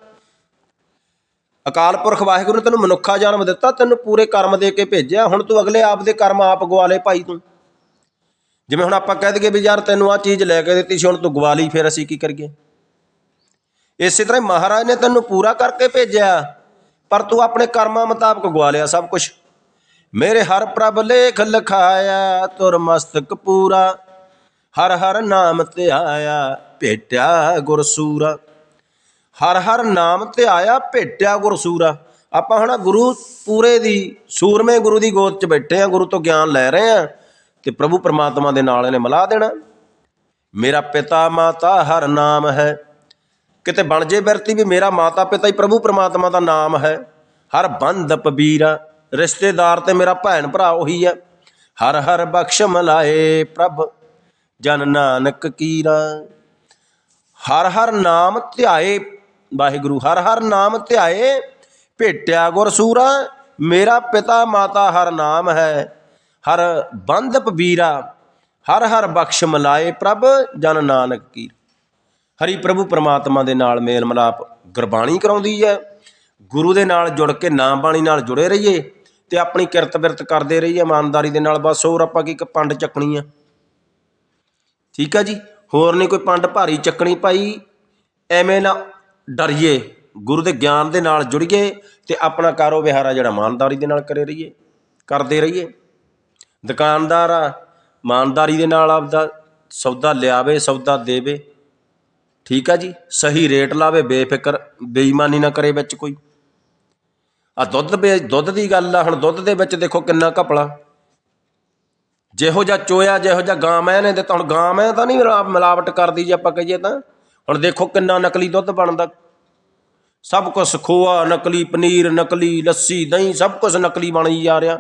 ਅਕਾਲ ਪੁਰਖ ਵਾਹਿਗੁਰੂ ਨੇ ਤੈਨੂੰ ਮਨੁੱਖਾ ਜਨਮ ਦਿੱਤਾ, ਤੈਨੂੰ ਪੂਰੇ ਕਰਮ ਦੇ ਕੇ ਭੇਜਿਆ, ਹੁਣ ਤੂੰ ਅਗਲੇ ਆਪ ਦੇ ਕਰਮ ਆਪ ਗਵਾ ਲਏ ਭਾਈ ਤੂੰ। ਜਿਵੇਂ ਹੁਣ ਆਪਾਂ ਕਹਿ ਦਈਏ ਵੀ ਯਾਰ ਤੈਨੂੰ ਆ ਚੀਜ਼ ਲੈ ਕੇ ਦਿੱਤੀ ਸੀ, ਹੁਣ ਤੂੰ ਗਵਾ ਲਈ, ਫਿਰ ਅਸੀਂ ਕੀ ਕਰੀਏ? ਇਸੇ ਤਰ੍ਹਾਂ ਮਹਾਰਾਜ ਨੇ ਤੈਨੂੰ ਪੂਰਾ ਕਰਕੇ ਭੇਜਿਆ, ਪਰ ਤੂੰ ਆਪਣੇ ਕਰਮਾਂ ਮੁਤਾਬਕ ਗਵਾ ਲਿਆ ਸਭ ਕੁਝ ਮੇਰੇ ਹਰ ਪ੍ਰਭ ਲੇਖ ਲਖਾਇਆ, ਤੁਰ ਮਸਤਕ ਪੂਰਾ, ਹਰ ਹਰ ਨਾਮ ਤੇ ਆਇਆ ਭੇਟਿਆ ਗੁਰਸੂਰਾ। ਹਰ ਹਰ ਨਾਮ ਤੇ ਆਇਆ ਭੇਟਿਆ ਗੁਰਸੂਰਾ। ਆਪਾਂ ਹੁਣ ਗੁਰੂ ਪੂਰੇ ਦੀ, ਸੂਰਮੇ ਗੁਰੂ ਦੀ ਗੋਦ 'ਚ ਬੈਠੇ ਆ, ਗੁਰੂ ਤੋਂ ਗਿਆਨ ਲੈ ਰਹੇ ਆ ਤੇ ਪ੍ਰਭੂ ਪਰਮਾਤਮਾ ਦੇ ਨਾਲ ਇਹਨੇ ਮਿਲਾ ਦੇਣਾ। ਮੇਰਾ ਪਿਤਾ ਮਾਤਾ ਹਰ ਨਾਮ ਹੈ। ਕਿਤੇ ਬਣ ਜੇ ਬਿਰਤੀ ਵੀ ਮੇਰਾ ਮਾਤਾ ਪਿਤਾ ਹੀ ਪ੍ਰਭੂ ਪਰਮਾਤਮਾ ਦਾ ਨਾਮ ਹੈ। ਹਰ ਬੰਦ ਪਬੀਰਾ ਰਿਸ਼ਤੇਦਾਰ ਤੇ ਮੇਰਾ ਭੈਣ ਭਰਾ ਉਹੀ ਹੈ। ਹਰ ਹਰ ਬਖਸ਼ ਮਲਾਏ ਪ੍ਰਭ, ਜਨ ਨਾਨਕ ਕੀਰਾ। ਹਰ ਹਰ ਨਾਮ ਧਿਆਏ ਵਾਹਿਗੁਰੂ, ਹਰ ਹਰ ਨਾਮ ਧਿਆਏ, ਭੇਟਿਆ ਗੁਰਸੂਰਾ ਮੇਰਾ ਪਿਤਾ ਮਾਤਾ ਹਰ ਨਾਮ ਹੈ। ਹਰ ਬੰਧਪ ਵੀਰਾ, ਹਰ ਹਰ ਬਖਸ਼ ਮਲਾਏ ਪ੍ਰਭ, ਜਨ ਨਾਨਕ ਕੀ। ਹਰੀ ਪ੍ਰਭੂ ਪਰਮਾਤਮਾ ਦੇ ਨਾਲ ਮੇਲ ਮਿਲਾਪ ਗੁਰਬਾਣੀ ਕਰਾਉਂਦੀ ਹੈ। ਗੁਰੂ ਦੇ ਨਾਲ ਜੁੜ ਕੇ ਨਾਮ ਬਾਣੀ ਨਾਲ ਜੁੜੇ ਰਹੀਏ ਤੇ ਆਪਣੀ ਕਿਰਤ ਬਿਰਤ ਕਰਦੇ ਰਹੀਏ। ਇਮਾਨਦਾਰੀ ਦੇ ਨਾਲ ਬਸ ਹੋਰ ਆਪਾਂ ਕੀ ਇੱਕ ਪੰਡ ਚੱਕਣੀ ਆ। ਠੀਕ ਆ ਜੀ? ਹੋਰ ਨਹੀਂ ਕੋਈ ਪੰਡ ਭਾਰੀ ਚੱਕਣੀ ਪਾਈ ਐਵੇਂ ਨਾ ਡਰੀਏ, ਗੁਰੂ ਦੇ ਗਿਆਨ ਦੇ ਨਾਲ ਜੁੜੀਏ ਤੇ ਆਪਣਾ ਕਾਰੋ ਆ ਜਿਹੜਾ ਇਮਾਨਦਾਰੀ ਦੇ ਨਾਲ ਕਰੇ ਰਹੀਏ, ਕਰਦੇ ਰਹੀਏ। ਦੁਕਾਨਦਾਰ ਆ ਇਮਾਨਦਾਰੀ ਦੇ ਨਾਲ ਆਪਦਾ ਸੌਦਾ ਲਿਆਵੇ, ਸੌਦਾ ਦੇਵੇ। ਠੀਕ ਆ ਜੀ, ਸਹੀ ਰੇਟ ਲਾਵੇ, ਬੇਫਿਕਰ, ਬੇਈਮਾਨੀ ਨਾ ਕਰੇ ਵਿੱਚ ਕੋਈ। ਆ ਦੁੱਧ ਵੇ ਦੁੱਧ ਦੀ ਗੱਲ ਆ, ਹੁਣ ਦੁੱਧ ਦੇ ਵਿੱਚ ਦੇਖੋ ਕਿੰਨਾ ਘਪਲਾ। ਜਿਹੋ ਜਿਹਾ ਚੋਇਆ, ਜਿਹੋ ਜਿਹਾ ਗਾਂ ਮੈਂ ਨੇ ਦਿੱਤਾ ਹੁਣ ਗਾਂ ਮੈਂ ਤਾਂ ਨਹੀਂ ਮਿਲਾਵਟ ਕਰਦੀ ਜੇ ਆਪਾਂ ਕਹੀਏ ਤਾਂ। ਹੁਣ ਦੇਖੋ ਕਿੰਨਾ ਨਕਲੀ ਦੁੱਧ ਬਣਦਾ। ਸਭ ਕੁਝ ਖੋਆ, ਨਕਲੀ ਪਨੀਰ, ਨਕਲੀ ਲੱਸੀ, ਦਹੀਂ, ਸਭ ਕੁਝ ਨਕਲੀ ਬਣੀ ਜਾ ਰਿਹਾ।